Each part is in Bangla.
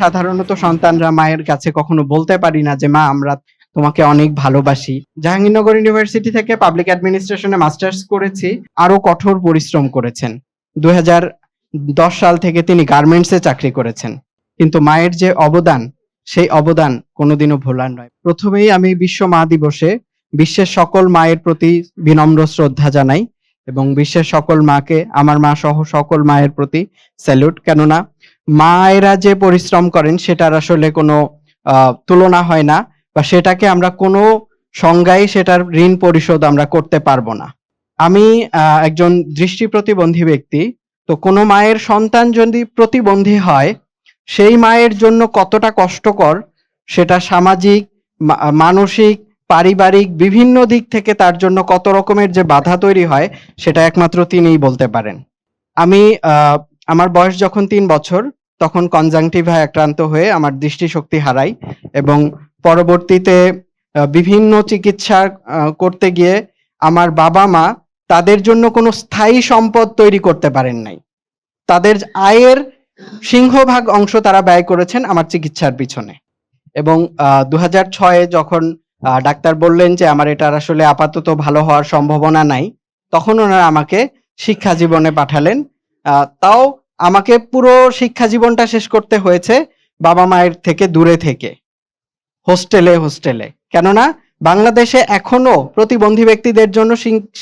সাধারণত সন্তানরা মায়ের কাছে কখনো বলতে পারি না যে, মা, আমরা তোমাকে অনেক ভালোবাসি। জাহাঙ্গীরনগর ইউনিভার্সিটি থেকে পাবলিক অ্যাডমিনিস্ট্রেশনে মাস্টার্স করেছি আরও কঠোর পরিশ্রম করেছেন। দুই দশ সাল থেকে তিনি গার্মেন্টসে চাকরি করেছেন। কিন্তু মায়ের যে অবদান, সেই অবদান কোনোদিনও ভোলার নয়। প্রথমেই আমি বিশ্ব মা দিবসে বিশ্বের সকল মায়ের প্রতি বিনম্র শ্রদ্ধা জানাই এবং বিশ্বের সকল মাকে, আমার মা সহ সকল মায়ের প্রতি স্যালুট কেননা মায়েরা যে পরিশ্রম করেন, সেটার আসলে কোনো তুলনা হয় না বা সেটাকে আমরা কোনো সংজ্ঞায় সেটার ঋণ পরিশোধ আমরা করতে পারব না। আমি একজন দৃষ্টি প্রতিবন্ধী ব্যক্তি, তো কোনো মায়ের সন্তান যদি প্রতিবন্ধী হয়, সেই মায়ের জন্য কতটা কষ্টকর, সেটা সামাজিক মানসিক, পারিবারিক, বিভিন্ন দিক থেকে তার জন্য কত রকমের যে বাধা তৈরি হয়, সেটা একমাত্র তিনিই বলতে পারেন। আমি আমার বয়স যখন তিন বছর, তখন কনজাংটিভায় আক্রান্ত হয়ে আমার দৃষ্টিশক্তি হারাই এবং পরবর্তীতে বিভিন্ন চিকিৎসা করতে গিয়ে আমার বাবা মা তাদের জন্য কোনো স্থায়ী সম্পদ তৈরি করতে পারেন নাই। তাদের আয়ের সিংহভাগ অংশ তারা ব্যয় করেছেন আমার চিকিৎসার পিছনে। এবং দু হাজার ছয়ে যখন ডাক্তার বললেন যে আমার এটার আসলে আপাতত ভালো হওয়ার সম্ভাবনা নাই, তখন ওনারা আমাকে শিক্ষা জীবনে পাঠালেন তাও আমাকে পুরো শিক্ষা জীবনটা শেষ করতে হয়েছে বাবা মায়ের থেকে দূরে থেকে। হোস্টেলে হোস্টেলে। কেননা, বাংলাদেশে এখনও প্রতিবন্ধী ব্যক্তিদের জন্য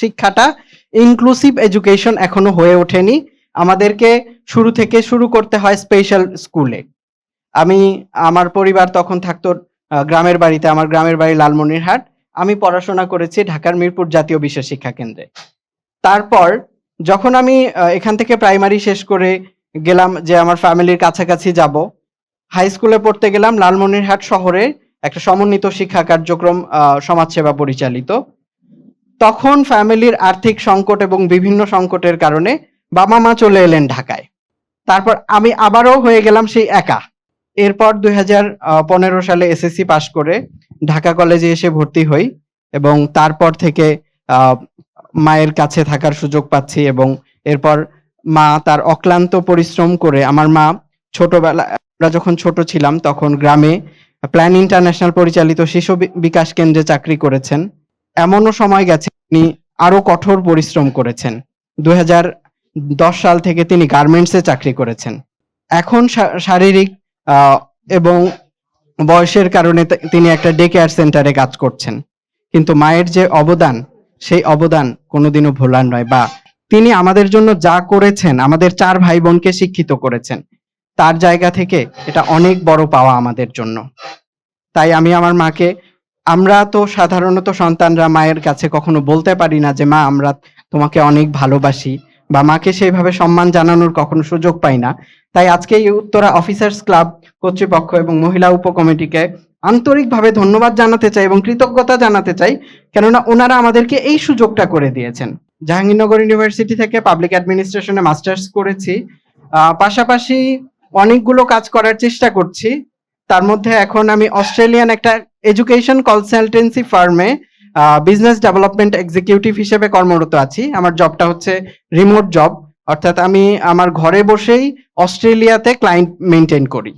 শিক্ষাটা ইনক্লুসিভ এডুকেশন এখনও হয়ে ওঠেনি। আমাদেরকে শুরু থেকে শুরু করতে হয় স্পেশাল স্কুলে আমি, আমার পরিবার তখন থাকতো গ্রামের বাড়িতে, আমার গ্রামের বাড়ি লালমনিরহাট। আমি পড়াশোনা করেছি ঢাকার মিরপুর জাতীয় বিশ্ব শিক্ষা কেন্দ্রে। তারপর যখন আমি এখান থেকে প্রাইমারি শেষ করে গেলাম যে আমার ফ্যামিলির কাছাকাছি যাব হাই স্কুলে পড়তে গেলাম লালমনিরহাট শহরে একটা সমন্বিত শিক্ষা কার্যক্রম সমাজসেবা পরিচালিত। তখন ফ্যামিলির আর্থিক সংকট এবং বিভিন্ন সংকটের কারণে বাবা মা চলে এলেন ঢাকায়। তারপর আমি আবারও হয়ে গেলাম সেই একা। এরপর দুই হাজার পনেরো সালে এসএসসি পাশ করে ঢাকা কলেজে এসে ভর্তি হই এবং তারপর থেকে মায়ের কাছে থাকার সুযোগ পাচ্ছি এবং এরপর মা তার অক্লান্ত পরিশ্রম করে আমার মা ছোটবেলা, আমরা যখন ছোট ছিলাম তখন গ্রামে প্ল্যান ইন্টারন্যাশনাল পরিচালিত শিশু বিকাশ কেন্দ্রে চাকরি করেছেন। এমনও সময় গেছে তিনি আরও কঠোর পরিশ্রম করেছেন। দুই দশ সাল থেকে তিনি গার্মেন্টসে চাকরি করেছেন। এখন শারীরিক এবং বয়সের কারণে তিনি একটা ডে কেয়ার সেন্টারে কাজ করছেন। কিন্তু মায়ের যে অবদান সেই অবদান কোনোদিনও ভোলার নয় বা তিনি আমাদের জন্য যা করেছেন, আমাদের চার ভাই বোনকে শিক্ষিত করেছেন, তার জায়গা থেকে এটা অনেক বড় পাওয়া আমাদের জন্য। তাই আমি আমার মাকে, আমরা তো সাধারণত সন্তানরা মায়ের কাছে কখনো বলতে পারি না যে, মা, আমরা তোমাকে অনেক ভালোবাসি। বা মাকে সেইভাবে সম্মান জানানোর কখনো সুযোগ পাই না। তাই আজকে এই উত্তরা অফিসার্স ক্লাব কর্তৃপক্ষ এবং মহিলা উপকমিটিকে আন্তরিকভাবে ধন্যবাদ জানাতে চাই এবং কৃতজ্ঞতা জানাতে চাই, কেননা ওনারা আমাদেরকে এই সুযোগটা করে দিয়েছেন। জাহাঙ্গীরনগর ইউনিভার্সিটি থেকে পাবলিক অ্যাডমিনিস্ট্রেশনে মাস্টার্স করেছি। পাশাপাশি অনেকগুলো কাজ করার চেষ্টা করছি। তার মধ্যে এখন আমি অস্ট্রেলিয়ান একটা এডুকেশন কনসালটেন্সি ফার্মে বিজনেস ডেভেলপমেন্ট এক্সিকিউটিভ হিসেবে কর্মরত আছি। আমার জবটা হচ্ছে রিমোট জব। অর্থাৎ আমি আমার ঘরে বসেই অস্ট্রেলিয়াতে ক্লায়েন্ট মেনটেন করি।